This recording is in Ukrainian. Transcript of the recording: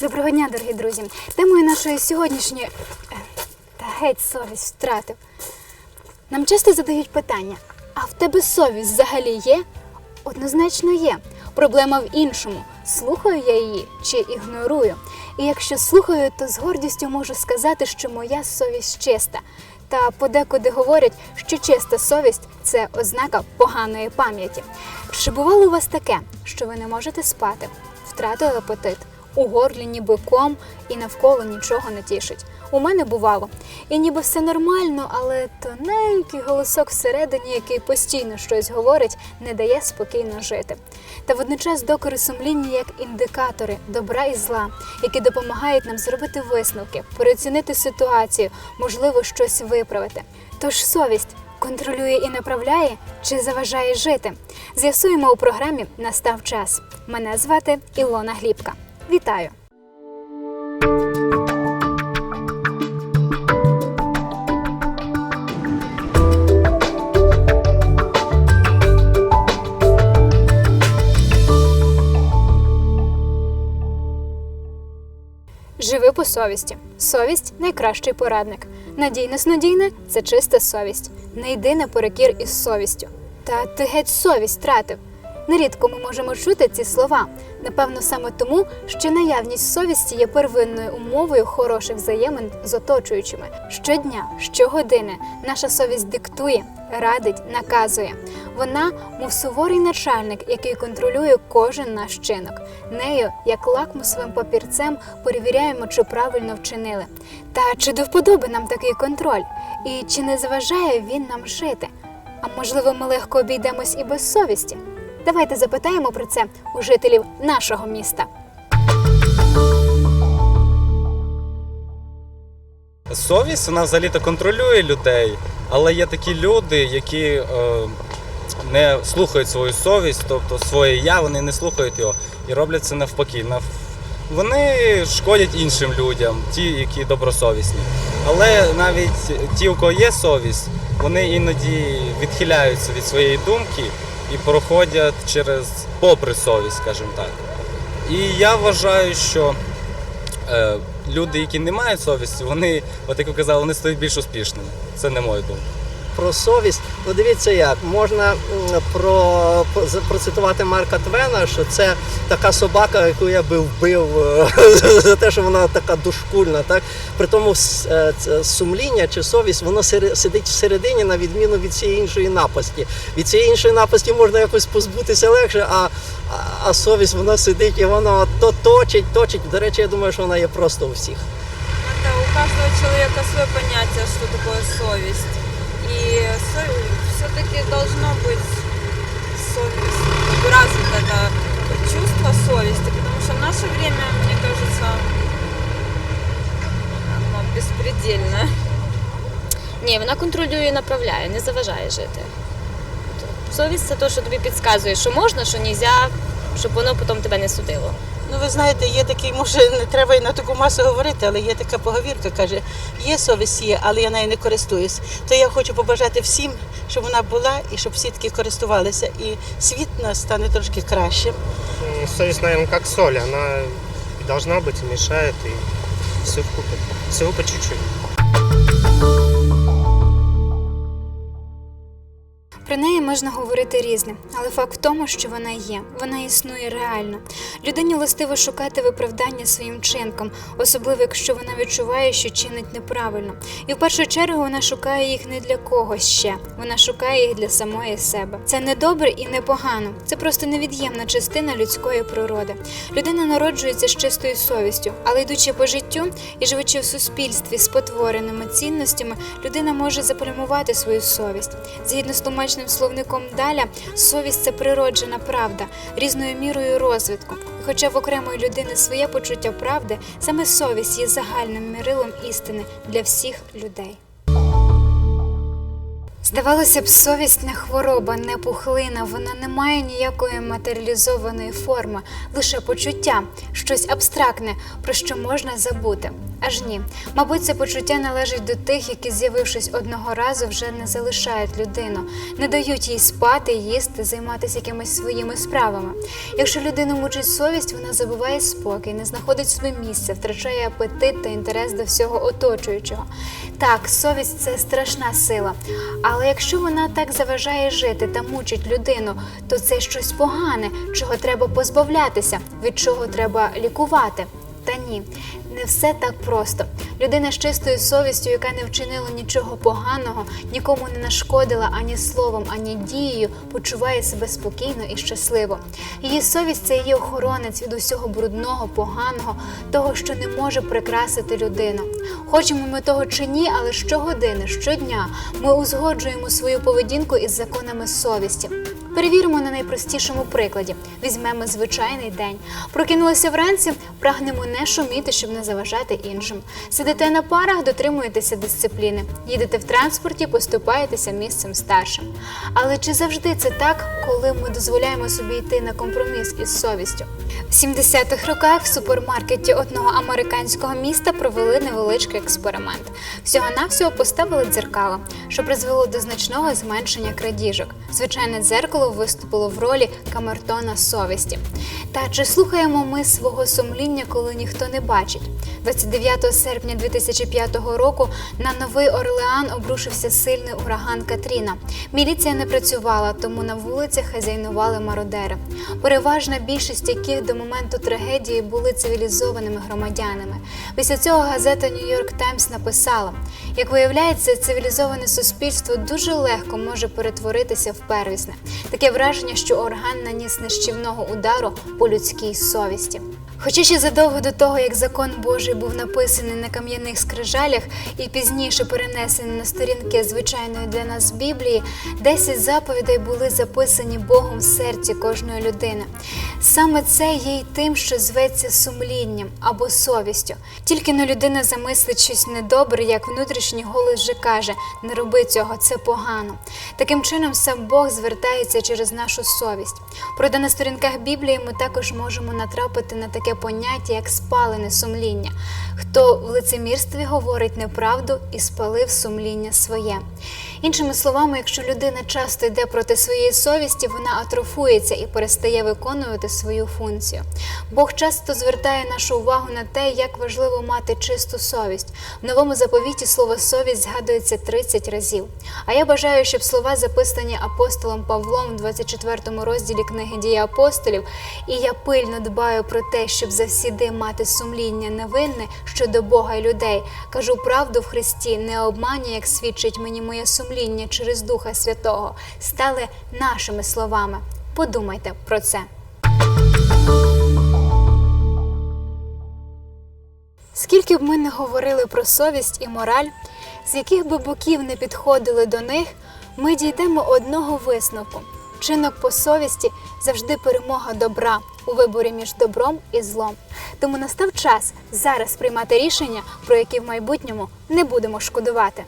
Доброго дня, дорогі друзі. Темою нашої сьогоднішньої е, та геть совість втратив. Нам часто задають питання: а в тебе совість взагалі є? Однозначно є. Проблема в іншому: слухаю я її чи ігнорую. І якщо слухаю, то з гордістю можу сказати, що моя совість чиста. Та подекуди говорять, що чиста совість це ознака поганої пам'яті. Чи бувало у вас таке, що ви не можете спати, втратили апетит, у горлі ніби ком і навколо нічого не тішить? У мене бувало. І ніби все нормально, але тоненький голосок всередині, який постійно щось говорить, не дає спокійно жити. Та водночас докори сумління як індикатори добра і зла, які допомагають нам зробити висновки, переоцінити ситуацію, можливо, щось виправити. Тож совість контролює і направляє чи заважає жити? З'ясуємо у програмі Настав час. Мене звати Ілона Глібка. Вітаю! Живи по совісті. Совість найкращий порадник. Надійне снодійне це чиста совість. Не йди наперекір із совістю. Та ти геть совість втратив. Нерідко ми можемо чути ці слова. Напевно, саме тому, що наявність совісті є первинною умовою хороших взаємин з оточуючими. Щодня, щогодини наша совість диктує, радить, наказує. Вона, мов суворий начальник, який контролює кожен наш чинок. Нею, як лакмусовим папірцем, перевіряємо, чи правильно вчинили. Та чи до вподоби нам такий контроль? І чи не заважає він нам жити? А можливо, ми легко обійдемось і без совісті? Давайте запитаємо про це у жителів нашого міста. Совість вона взагалі-то контролює людей, але є такі люди, які е, не слухають свою совість, тобто своє я, вони не слухають його і роблять це навпаки. Нав... Вони шкодять іншим людям, ті, які добросовісні. Але навіть ті, у кого є совість, вони іноді відхиляються від своєї думки і проходять через попри совість, скажімо так. І я вважаю, що е, люди, які не мають совісті, вони, от як ви казали, вони стають більш успішними. Це не моя думка. Про совість. Ну дивіться як, можна про, процитувати Марка Твена, що це така собака, яку я би вбив е, за те, що вона така дошкульна. Так? При тому е, сумління чи совість, воно сидить всередині, на відміну від цієї іншої напасті. Від цієї іншої напасті можна якось позбутися легше, а, а, совість вона сидить і вона то точить, точить. До речі, я думаю, що вона є просто у всіх. У каждого человека свое понятие, что такое совесть. И все-таки должно быть совесть, развито это чувство совести, потому что в наше время, мне кажется, оно беспредельное. Ні, вона контролює і направляє, не заважає жити. Совість це те, що тобі підказує, що можна, що нельзя, щоб воно потім тебе не судило. Ну, ви знаєте, є такий, може, не треба і на таку масу говорити, але є така поговірка, каже, є совість є, але я нею не користуюсь. То я хочу побажати всім, щоб вона була і щоб всі таки користувалися. І світ нас стане трошки кращим. М, Совесть, наверное, как соль. Она и должна быть, и мешает, и все в купе. Всего по чуть-чуть. Неї можна говорити різне, але факт в тому, що вона є, вона існує реально. Людині властиво шукати виправдання своїм чинкам, особливо якщо вона відчуває, що чинить неправильно. І в першу чергу вона шукає їх не для когось ще, вона шукає їх для самої себе. Це не добре і не погано. Це просто невід'ємна частина людської природи. Людина народжується з чистою совістю, але йдучи по життю і живучи в суспільстві з потвореними цінностями, людина може заплямувати свою совість. Згідно з тлумачним словником Даля, совість це природжена правда, різною мірою розвитку. І хоча в окремої людини своє почуття правди, саме совість є загальним мірилом істини для всіх людей. Здавалося б, совість не хвороба, не пухлина, вона не має ніякої матеріалізованої форми, лише почуття, щось абстрактне, про що можна забути. Аж ні. Мабуть, це почуття належить до тих, які, з'явившись одного разу, вже не залишають людину, не дають їй спати, їсти, займатися якимись своїми справами. Якщо людину мучить совість, вона забуває спокій, не знаходить своє місце, втрачає апетит та інтерес до всього оточуючого. Так, совість це страшна сила. Але якщо вона так заважає жити та мучить людину, то це щось погане, чого треба позбавлятися, від чого треба лікувати. Та ні, не все так просто. Людина з чистою совістю, яка не вчинила нічого поганого, нікому не нашкодила ані словом, ані дією, почуває себе спокійно і щасливо. Її совість це її охоронець від усього брудного, поганого, того, що не може прикрасити людину. Хочемо ми того чи ні, але щогодини, щодня ми узгоджуємо свою поведінку із законами совісті. Перевіримо на найпростішому прикладі. Візьмемо звичайний день. Прокинулися вранці, прагнемо не шуміти, щоб не заважати іншим. Сидите на парах, дотримуєтеся дисципліни. Їдете в транспорті, поступаєтеся місцем старшим. Але чи завжди це так, коли ми дозволяємо собі йти на компроміс із совістю? В 70-х роках в супермаркеті одного американського міста провели невеличкий експеримент. Всього-навсього поставили дзеркало, що призвело до значного зменшення крадіжок. Звичайне дзеркало виступило в ролі камертона совісті. Та чи слухаємо ми свого сумління, коли ніхто не бачить? 29 серпня 2005 року на Новий Орлеан обрушився сильний ураган Катріна. Міліція не працювала, тому на вулицях хазяйнували мародери. Переважна більшість яких до моменту трагедії були цивілізованими громадянами. Після цього газета Нью-Йорк Таймс написала: як виявляється, цивілізоване суспільство дуже легко може перетворитися в первісне. Таке враження, що орган наніс нищівного удару по людській совісті. Хоча ще задовго до того, як закон Божий був написаний на кам'яних скрижалях і пізніше перенесений на сторінки звичайної для нас Біблії, 10 заповідей були записані Богом в серці кожної людини. Саме це є й тим, що зветься сумлінням або совістю. Тільки но людина замислить щось недобре, як внутрішній голос же каже: не роби цього, це погано. Таким чином, сам Бог звертається через нашу совість. Проте на сторінках Біблії ми також можемо натрапити на таке поняття, як спалене сумління. Хто в лицемірстві говорить неправду і спалив сумління своє. Іншими словами, якщо людина часто йде проти своєї совісті, вона атрофується і перестає виконувати свою функцію. Бог часто звертає нашу увагу на те, як важливо мати чисту совість. В новому заповіті слово совість згадується 30 разів. А я бажаю, щоб слова, записані апостолом Павлом в 24 розділі книги дії апостолів, і я пильно дбаю про те, щоб завсіди мати сумління невинне щодо Бога і людей. Кажу правду в Христі, не обманю, як свідчить мені моє сумління через Духа Святого, стали нашими словами. Подумайте про це. Скільки б ми не говорили про совість і мораль, з яких би боків не підходили до них, ми дійдемо одного висновку. Вчинок по совісті завжди перемога добра у виборі між добром і злом. Тому настав час зараз приймати рішення, про які в майбутньому не будемо шкодувати.